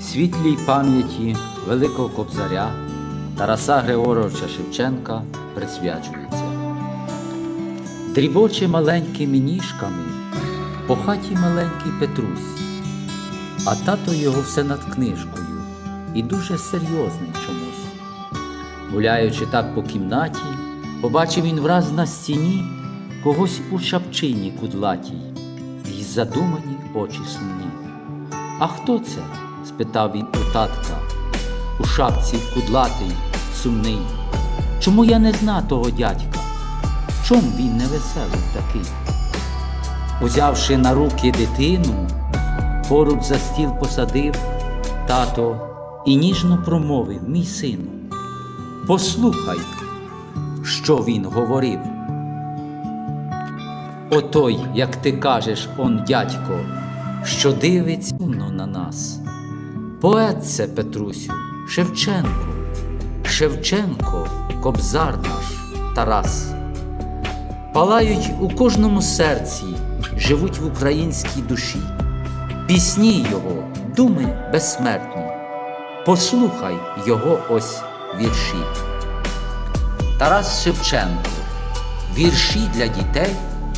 світлій пам'яті Великого Кобзаря Тараса Григоровича Шевченка присвячується. Дрібоче маленькими ніжками, по хаті маленький Петрусь, а тато його все над книжкою і дуже серйозний чомусь. Гуляючи так по кімнаті, побачив він враз на стіні когось у шапчині кудлатій, й задумані очі сумні. А хто це? Спитав він у татка, у шапці кудлатий, сумний. Чому я не зна того дядька? Чом він невеселий такий? Узявши на руки дитину, поруч за стіл посадив тато і ніжно промовив мій сину. Послухай, що він говорив. Отой, як ти кажеш, он дядько, що дивиться сумно на нас. Поет це Петрусю, Шевченко, Шевченко, кобзар наш, Тарас. Палають у кожному серці, живуть в українській душі. Пісні його, думи безсмертні. Послухай його ось вірші. Тарас Шевченко. Вірші для дітей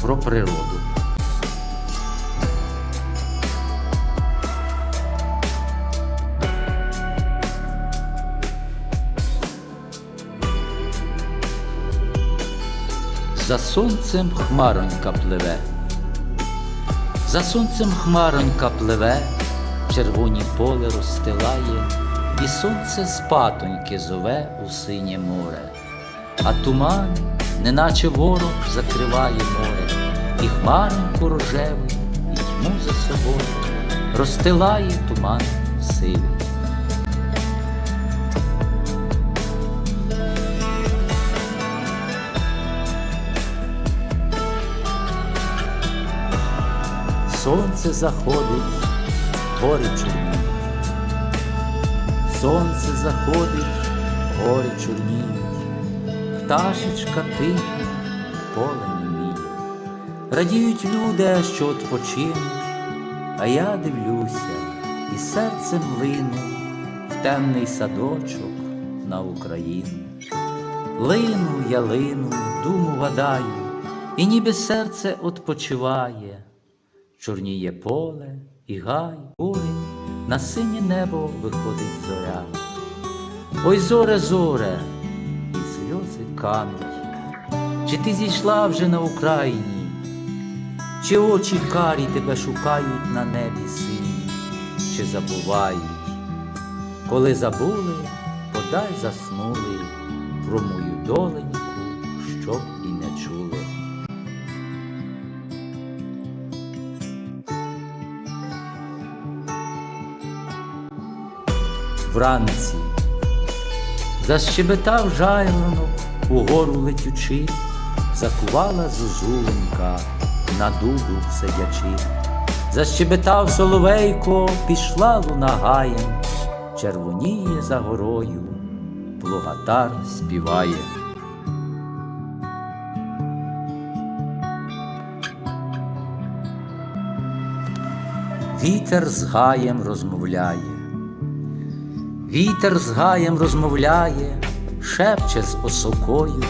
про природу. За сонцем хмаронька пливе. За сонцем хмаронька пливе, червоні поле розстилає, і сонце спатоньки зове у синє море, а туман, неначе ворог, закриває море, і хмароньку рожеву, і тьму за собою розстилає туман сивий. Сонце заходить, гори чорніють. Сонце заходить, гори чорніють, пташечка тихе, поле німіє. Радіють люди, що відпочинуть, а я дивлюся і серцем лину в темний садочок на Україну. Лину я лину, думу гадаю, і ніби серце відпочиває. Чорніє поле і гай, гори, на синє небо виходить зоря. Ой, зоре, зоре, і сльози кануть. Чи ти зійшла вже на Україні, чи очі карі тебе шукають на небі сині, чи забувають? Коли забули, подай заснули про мою доленьку, Вранці защебетав жайворонок угору летючи, закувала зозуленька на дубу сидячи. Защебетав соловейко, пішла луна гаєм, червоніє за горою, плугатар співає. Вітер з гаєм розмовляє. Вітер з гаєм розмовляє, шепче з осокою,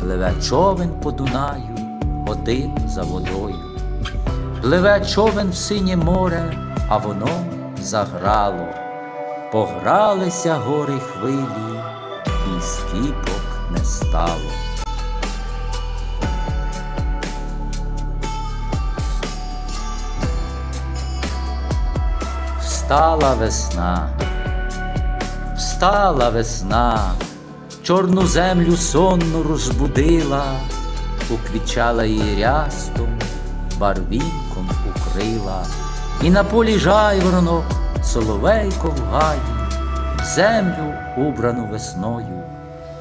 пливе човен по Дунаю, один за водою. Пливе човен в синє море, а воно заграло. Погралися гори хвилі, і скіпок не стало. Встала весна. Встала весна, чорну землю сонну розбудила, уквічала її рястом, барвінком укрила, і на полі жайворонок соловейко в гаї, землю, убрану весною,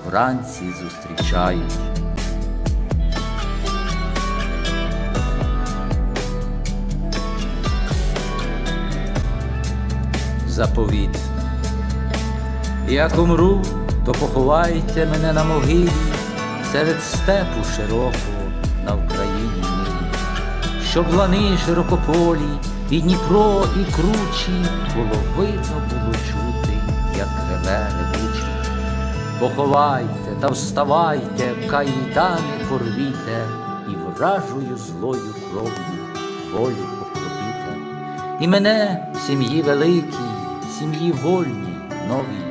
вранці зустрічають. Заповіт як умру, то поховайте мене на могилі серед степу широкого на Україні щоб лани широкополі І Дніпро, і кручі було видно, було чути, як реве ревучі. Поховайте та вставайте, кайдани порвіте, і вражою злою кров'ю волю окропіте. І мене сім'ї великій, сім'ї вольній, новій,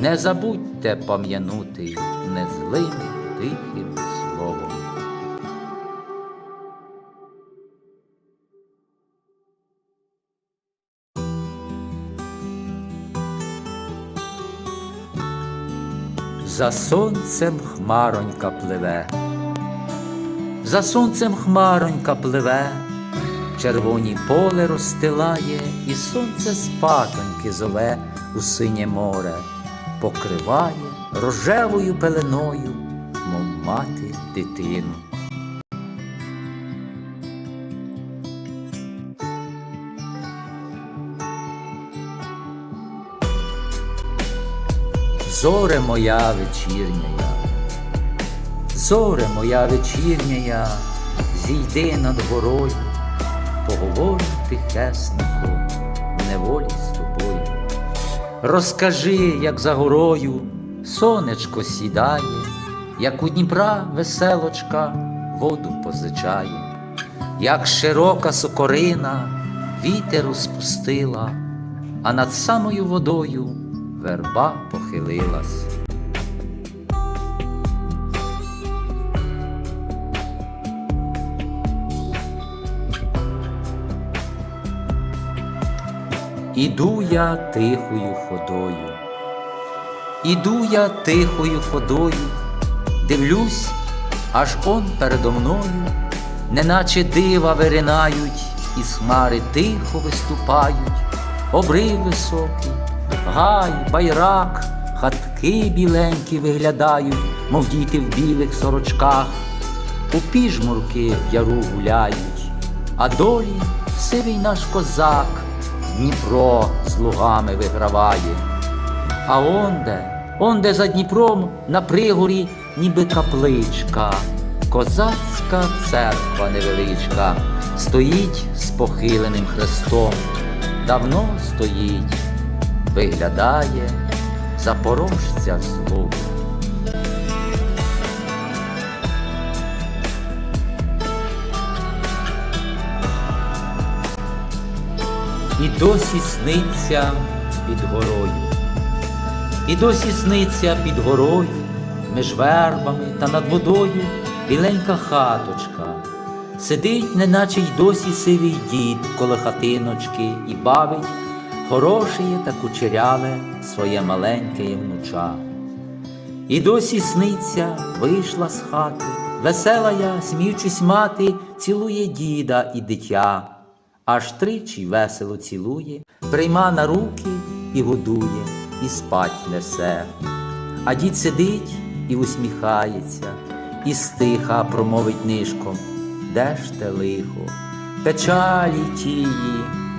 не забудьте пам'янути незлим тихим словом. За сонцем хмаронька пливе, за сонцем хмаронька пливе, червоні поле розстилає, і сонце спатоньки зове у синє море, покриває рожевою пеленою, мов мати дитину. Зоре моя вечірняя, зоре моя вечірняя, зійди над горою, поговорю тихесненько в неволі. Розкажи, як за горою сонечко сідає, як у Дніпра веселочка воду позичає, як широка сокорина вітер розпустила, а над самою водою верба похилилась. Іду я тихою ходою, іду я тихою ходою, дивлюсь, аж он передо мною, неначе дива виринають, і хмари тихо виступають, обрив високий, гай, байрак, хатки біленькі виглядають, мов діти в білих сорочках, у піжмурки в яру гуляють, а долі сивий наш козак. Дніпро з лугами виграває. А онде, онде за Дніпром на пригорі, ніби капличка, козацька церква невеличка, стоїть з похиленим хрестом, давно стоїть, виглядає запорожця слуг. І досі сниться під горою, і досі сниться під горою, між вербами та над водою біленька хаточка. Сидить, неначе й досі сивий дід коло хатиночки і бавить хорошеє та кучеряве своє маленьке внуча. І досі сниться, вийшла з хати, весела я, сміючись мати, цілує діда і дитя аж тричі весело цілує, прийма на руки і годує, і спать несе. А дід сидить і усміхається, і стиха промовить нишком, де ж те лихо, печалі тії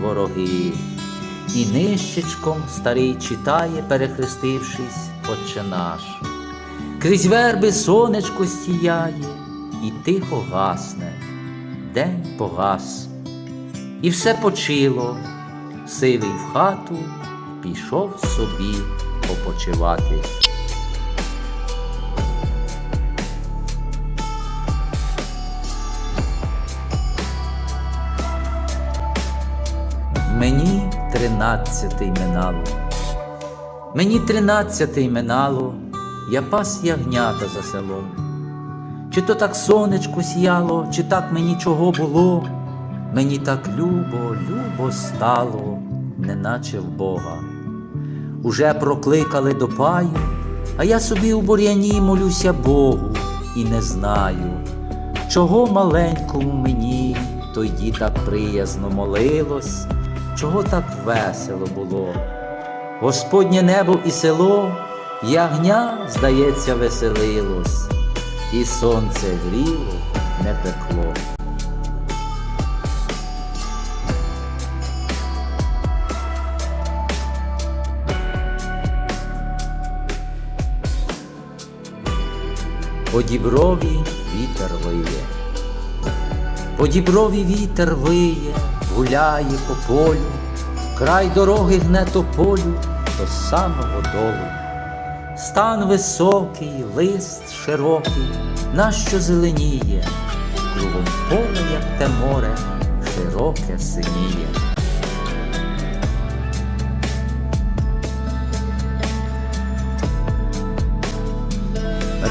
вороги. І нищечком старий читає, перехрестившись, Отче наш. Крізь верби сонечко сіяє, і тихо гасне, день погас. І все почило, сивий в хату пішов собі попочивати. Мені тринадцятий минало, мені тринадцятий минало, я пас ягнята за селом. Чи то так сонечко сіяло, чи так мені чого було? Мені так любо, любо стало, неначе в Бога. Уже прокликали до паю, а я собі у бур'яні молюся Богу і не знаю, чого маленькому мені тоді так приязно молилось, чого так весело було. Господнє небо і село, ягня, здається, веселилось, і сонце гріло, не пекло. По діброві вітер виє, по діброві вітер виє, гуляє по полю, край дороги гне тополю до самого долу. Стан високий, лист широкий, нащо зеленіє, кругом поле, як те море, широке синіє.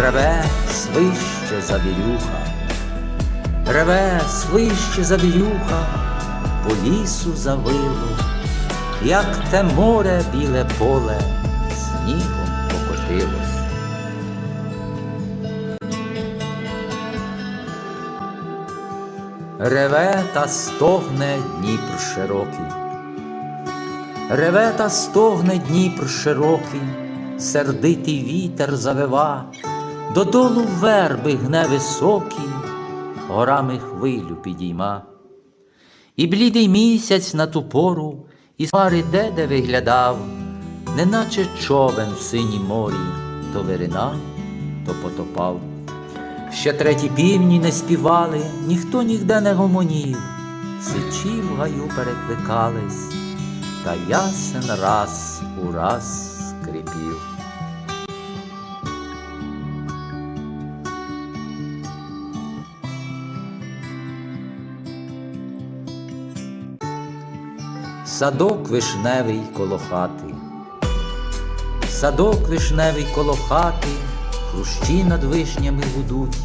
Реве свище завірюха, реве свище завірюха, по лісу завило, як те море біле поле снігом покотилось. Реве та стогне Дніпр широкий, реве та стогне Дніпр широкий, сердитий вітер завива, додолу верби гне високі, горами хвилю підійма. І блідий місяць на ту пору із пари де де виглядав, неначе човен в синім морі, то виринав, то потопав. Ще треті півні не співали, ніхто нігде не гомонів, сичі в гаю перекликались, та ясен раз у раз скрипів. Садок вишневий коло хати, садок вишневий коло хати, хрущі над вишнями гудуть,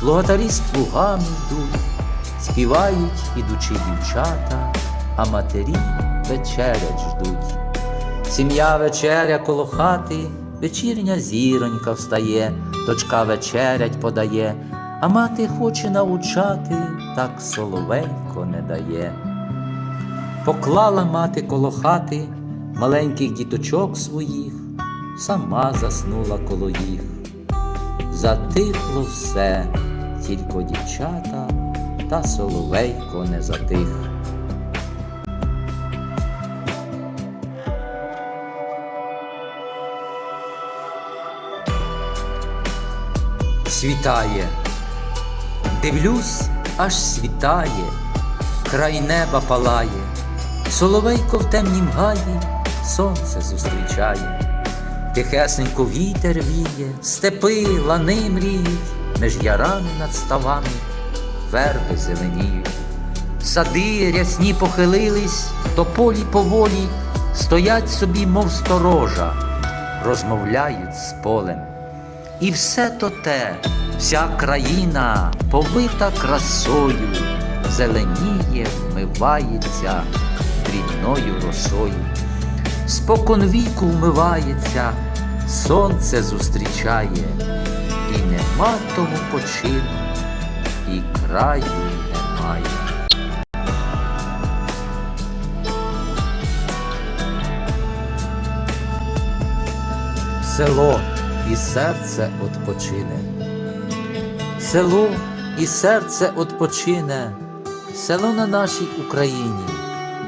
плугатарі з плугами йдуть, співають ідучі дівчата, а матері вечерять ждуть. Сім'я вечеря коло хати, вечірня зіронька встає, дочка вечерять подає, а мати хоче научати, так соловейко не дає. Поклала мати коло хати маленьких діточок своїх, сама заснула коло їх. Затихло все, тільки дівчата та соловейко не затих. Світає, дивлюсь, аж світає, край неба палає, соловейко в темнім гаї сонце зустрічає, тихесенько вітер віє, степи, лани мріють, між ярами над ставами верби зеленіють. Сади рясні похилились, то полі поволі стоять собі, мов сторожа, розмовляють з полем. І все то те, вся країна повита красою, зеленіє, вмивається дрібною росою. Спокон віку вмивається, сонце зустрічає, і нема тому почину, і краю немає. Село і серце odpoczyне. Село і серце odpoczyне. Село на нашій Україні,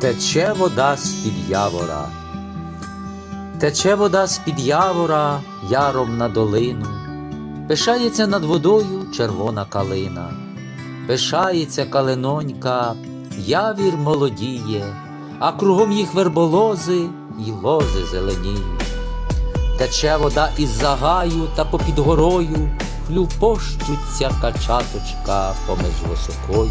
Тече вода з-під явора, тече вода з-під явора яром на долину, пишається над водою червона калина, пишається калинонька, явір молодіє, а кругом їх верболози й лози зеленіють. Тече вода із загаю та попід горою, хлюпощуться качаточка поміж високою,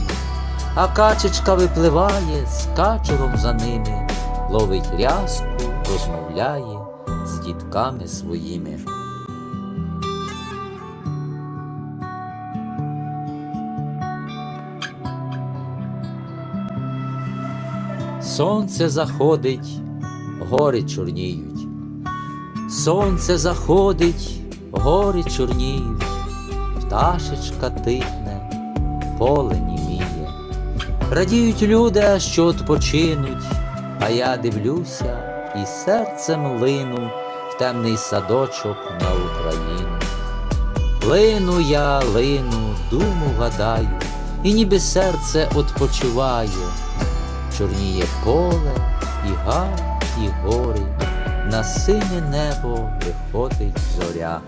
а качечка випливає з качуром за ними, ловить рязку, розмовляє з дітками своїми. Сонце заходить, гори чорніють. Сонце заходить, гори чорніють, пташечка тихне, поле. Радіють люди, що відпочинуть, а я дивлюся і серцем лину в темний садочок на Україну. Лину я, лину, думу гадаю, і ніби серце відпочиває. Чорніє поле, і гай, і гори, на синє небо виходить зоря.